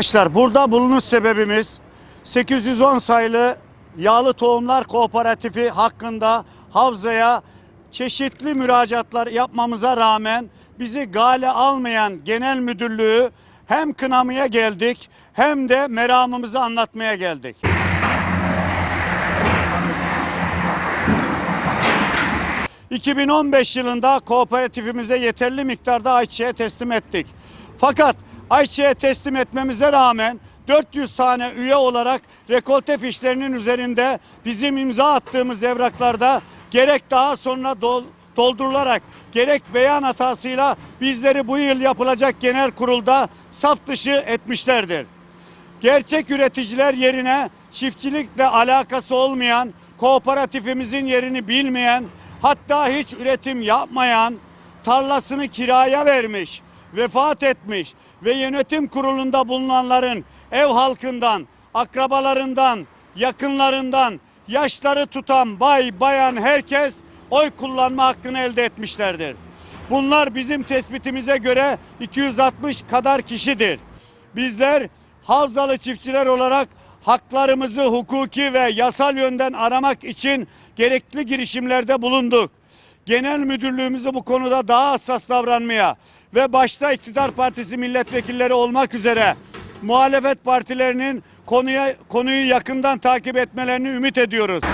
Arkadaşlar burada bulunuş sebebimiz 810 sayılı Yağlı Tohumlar Kooperatifi hakkında havzaya çeşitli müracaatlar yapmamıza rağmen bizi gale almayan genel müdürlüğü hem kınamaya geldik hem de meramımızı anlatmaya geldik. ...2015 yılında kooperatifimize yeterli miktarda ayçiçeği teslim ettik. Fakat ayçiçeği teslim etmemize rağmen 400 tane üye olarak rekolte fişlerinin üzerinde bizim imza attığımız evraklarda gerek daha sonra dol- doldurularak gerek beyan hatasıyla bizleri bu yıl yapılacak genel kurulda saf dışı etmişlerdir. Gerçek üreticiler yerine çiftçilikle alakası olmayan, kooperatifimizin yerini bilmeyen, hatta hiç üretim yapmayan, tarlasını kiraya vermiş, vefat etmiş ve yönetim kurulunda bulunanların ev halkından, akrabalarından, yakınlarından, yaşları tutan bay bayan herkes oy kullanma hakkını elde etmişlerdir. Bunlar bizim tespitimize göre 260 kadar kişidir. Bizler Havzalı çiftçiler olarak haklarımızı hukuki ve yasal yönden aramak için gerekli girişimlerde bulunduk. Genel müdürlüğümüzü bu konuda daha hassas davranmaya ve başta iktidar partisi milletvekilleri olmak üzere muhalefet partilerinin konuya konuyu yakından takip etmelerini ümit ediyoruz.